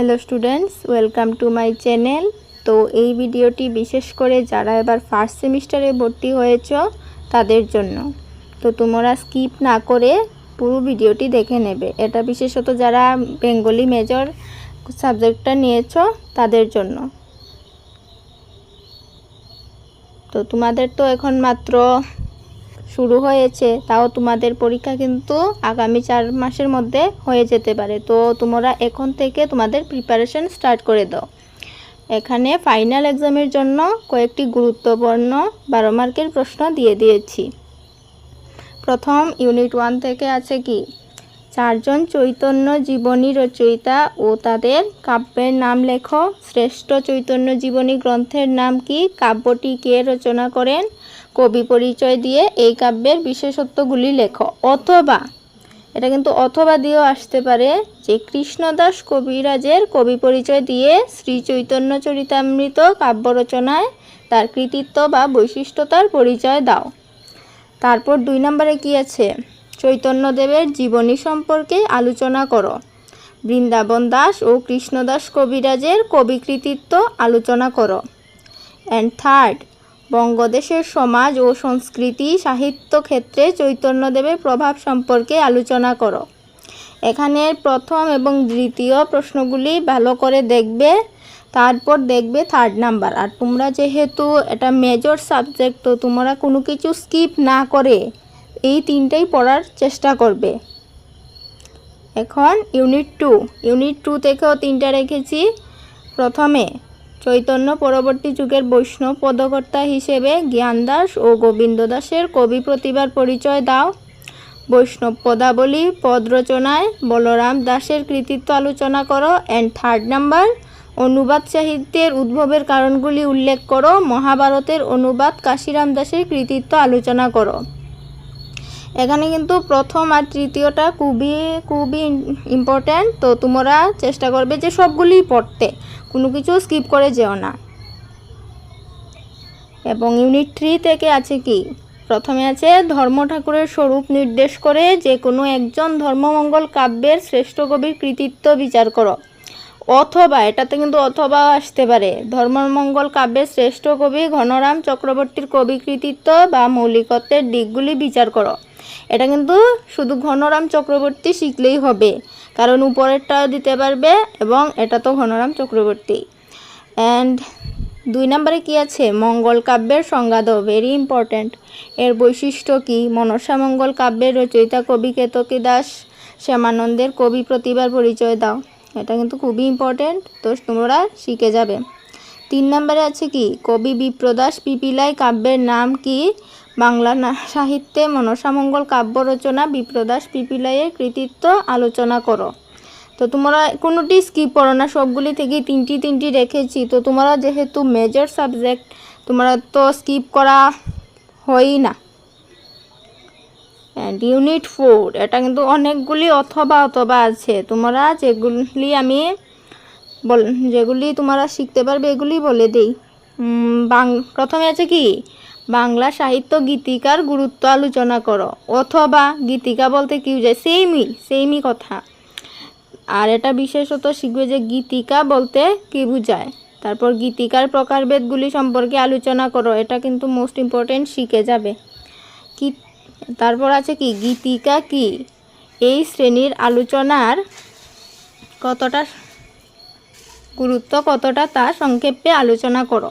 Hello students welcome to my channel তো এই ভিডিওটি বিশেষ করে যারা এবার ফার্স্ট সেমিস্টারে ভর্তি হয়েছ, তাদের জন্য। তো তোমরা স্কিপ না করে পুরো ভিডিওটি দেখে নেবে। এটা বিশেষত যারা বেঙ্গলি মেজর সাবজেক্টটা নিয়েছ, তাদের জন্য। তো তোমাদের তো এখন মাত্র শুরু হয়েছে, তাও তোমাদের পরীক্ষা কিন্তু আগামী চার মাসের মধ্যে হয়ে যেতে পারে। তো তোমরা এখন থেকে তোমাদের প্রিপারেশন স্টার্ট করে দাও। এখানে ফাইনাল এক্সামের জন্য কয়েকটি গুরুত্বপূর্ণ বারো মার্কের প্রশ্ন দিয়ে দিয়েছি। প্রথম ইউনিট ওয়ান থেকে আছে কি? চারজন চৈতন্য জীবনী রচয়িতা ও তাদের কাব্যের নাম লেখো। শ্রেষ্ঠ চৈতন্য জীবনী গ্রন্থের নাম কি? কাব্যটি কে রচনা করেন? কবি পরিচয় দিয়ে এই কাব্যের বিশেষত্বগুলি লেখো। অথবা, এটা কিন্তু অথবা দিয়েও আসতে পারে যে কৃষ্ণদাস কবিরাজের কবি পরিচয় দিয়ে শ্রী চৈতন্য চরিতামৃত কাব্য রচনায় তার কৃতিত্ব বা বৈশিষ্ট্যতার পরিচয় দাও। তারপর দুই নম্বরে কি আছে? চৈতন্যদেবের জীবনী সম্পর্কে আলোচনা করো। বৃন্দাবন দাস ও কৃষ্ণদাস কবিরাজের কবি কৃতিত্ব আলোচনা করো। অ্যান্ড থার্ড বঙ্গদেশের সমাজ ও সংস্কৃতি, সাহিত্য ক্ষেত্রে চৈতন্যদেবের প্রভাব সম্পর্কে আলোচনা করো। এখানে প্রথম এবং দ্বিতীয় প্রশ্নগুলি ভালো করে দেখবে, তারপর দেখবে থার্ড নাম্বার আর তোমরা যেহেতু এটা মেজর সাবজেক্ট তো তোমরা কোনো কিছু স্কিপ না করে এই তিনটাই পড়ার চেষ্টা করবে। এখন ইউনিট টু ইউনিট টু থেকেও তিনটা রেখেছি। প্রথমে চৈতন্য পরবর্তী যুগের বৈষ্ণব পদকর্তা হিসেবে জ্ঞান দাস ও গোবিন্দ দাসের কবি প্রতিভার পরিচয় দাও। বৈষ্ণব পদাবলী, পদ রচনায় বলরাম দাসের কৃতিত্ব আলোচনা করো। অ্যান্ড থার্ড নাম্বার অনুবাদ সাহিত্যের উদ্ভবের কারণগুলি উল্লেখ করো। মহাভারতের অনুবাদ কাশিরাম দাসের কৃতিত্ব আলোচনা করো। এখানে কিন্তু প্রথম আর তৃতীয়টা খুবই খুবই ইম্পর্ট্যান্ট তো তোমরা চেষ্টা করবে যে সবগুলি পড়তে। কোনো কিছু স্কিপ করে যেও না। এবং ইউনিট থ্রি থেকে আছে কি? প্রথমে আছে ধর্ম ঠাকুরের স্বরূপ নির্দেশ করে যে কোনো একজন ধর্মমঙ্গল কাব্যের শ্রেষ্ঠ কবির কৃতিত্ব বিচার করো। অথবা, এটাতে কিন্তু অথবা আসতে পারে। ধর্মমঙ্গল কাব্যের শ্রেষ্ঠ কবি ঘনরাম চক্রবর্তীর কবি কৃতিত্ব বা মৌলিকত্বের দিকগুলি বিচার করো। এটা কিন্তু শুধু ঘনরাম চক্রবর্তী শিখলেই হবে। কারণ উপরেরটাও দিতে পারবে এবং এটা তো ঘনরাম চক্রবর্তী। অ্যান্ড দুই নম্বরে কি আছে? মঙ্গল কাব্যের সংজ্ঞা দাও ভেরি ইম্পর্ট্যান্ট এর বৈশিষ্ট্য কি? মনসা মঙ্গল কাব্যের রচয়িতা কবি কেতকী দাস, শ্যামানন্দের কবি প্রতিভার পরিচয় দাও। এটা কিন্তু খুবই ইম্পর্ট্যান্ট তো তোমরা শিখে যাবে। তিন নম্বরে আছে কি? কবি বিপ্রদাস পিপিলাই কাব্যের নাম কি? বাংলা সাহিত্যে মনসামঙ্গল কাব্য রচনা বিপ্রদাস, পিপিলাইয়ের কৃতিত্ব আলোচনা করো। তো তোমরা কোনোটি স্কিপ করো না, সবগুলি থেকে তিনটি তিনটি রেখেছি। তো তোমরা যেহেতু মেজর সাবজেক্ট তোমরা তো স্কিপ করা হয়ই না। অ্যান্ড ইউনিট ফোর এটা কিন্তু অনেকগুলি অথবা অথবা আছে। তোমরা যেগুলি আমি বল, যেগুলি তোমরা শিখতে পারবে এগুলি বলে দিই। বাং, প্রথমে আছে কি? বাংলা সাহিত্য গীতিকার গুরুত্ব আলোচনা করো। অথবা গীতিকা বলতে কি বোঝায়? সেমই সেমই কথা। আর এটা বিশেষত শিখবে যে গীতিকা বলতে কি বোঝায়? তারপর গীতিকার প্রকারভেদগুলি সম্পর্কে আলোচনা করো, এটা কিন্তু মোস্ট ইম্পর্টেন্ট শিখে যাবে। কি, তারপর আছে কি? গীতিকা কি? এই শ্রেণির আলোচনার কতটা গুরুত্ব কতটা তা সংক্ষেপে আলোচনা করো।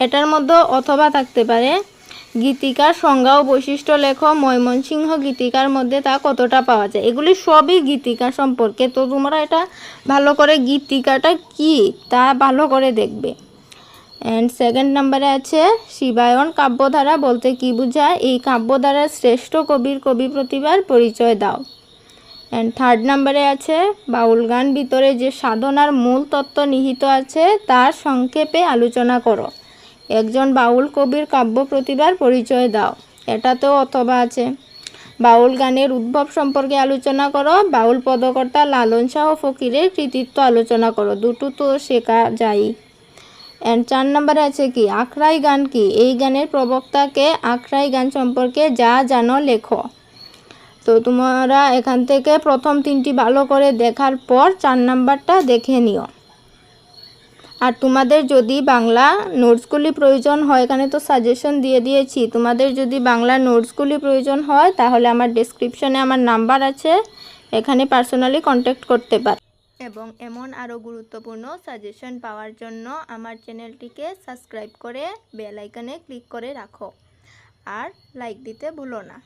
এটার মধ্যে অথবা থাকতে পারে। গীতিকার সংজ্ঞা ও বৈশিষ্ট্য লেখ, ময়মনসিংহ গীতিকার মধ্যে তা কতটা পাওয়া যায়? এগুলি সবই গীতিকা সম্পর্কে। তো তোমরা এটা ভালো করে গীতিকাটা কি তা ভালো করে দেখবে। অ্যান্ড সেকেন্ড নাম্বারে আছে, শিবায়ন কাব্যধারা বলতে কি বোঝায়? এই কাব্যধারার শ্রেষ্ঠ কবির কবি প্রতিভার পরিচয় দাও। অ্যান্ড থার্ড নাম্বারে আছে, বাউল গান ভিতরে যে সাধনার মূল তত্ত্ব নিহিত আছে, তার সংক্ষেপে আলোচনা করো। একজন বাউল কবির কাব্য প্রতিভার পরিচয় দাও। এটাতেও অথবা আছে। বাউল গানের উদ্ভব সম্পর্কে আলোচনা করো, বাউল পদকর্তা লালন শাহ ফকিরের কৃতিত্ব আলোচনা করো। দুটো তো শেখা যায় অ্যান্ড চার নম্বরে আছে কি? আখড়াই গান কি? এই গানের প্রবক্তাকে আখড়াই গান সম্পর্কে যা জানো লেখো। তো তোমরা এখান থেকে প্রথম তিনটি ভালো করে দেখার পর চার নাম্বারটা দেখে নিও। আর তোমাদের যদি বাংলা নোটসগুলি প্রয়োজন হয়, এখানে তো সাজেশন দিয়ে দিয়েছি, তোমাদের যদি বাংলা নোটসগুলি প্রয়োজন হয়, তাহলে আমার ডেসক্রিপশনে আমার নাম্বার আছে, এখানে পার্সোনালি কন্ট্যাক্ট করতে পার। এবং এমন আরও গুরুত্বপূর্ণ সাজেশন পাওয়ার জন্য আমার চ্যানেলটিকে সাবস্ক্রাইব করে বেল ক্লিক করে রাখো। আর লাইক দিতে ভুলো না।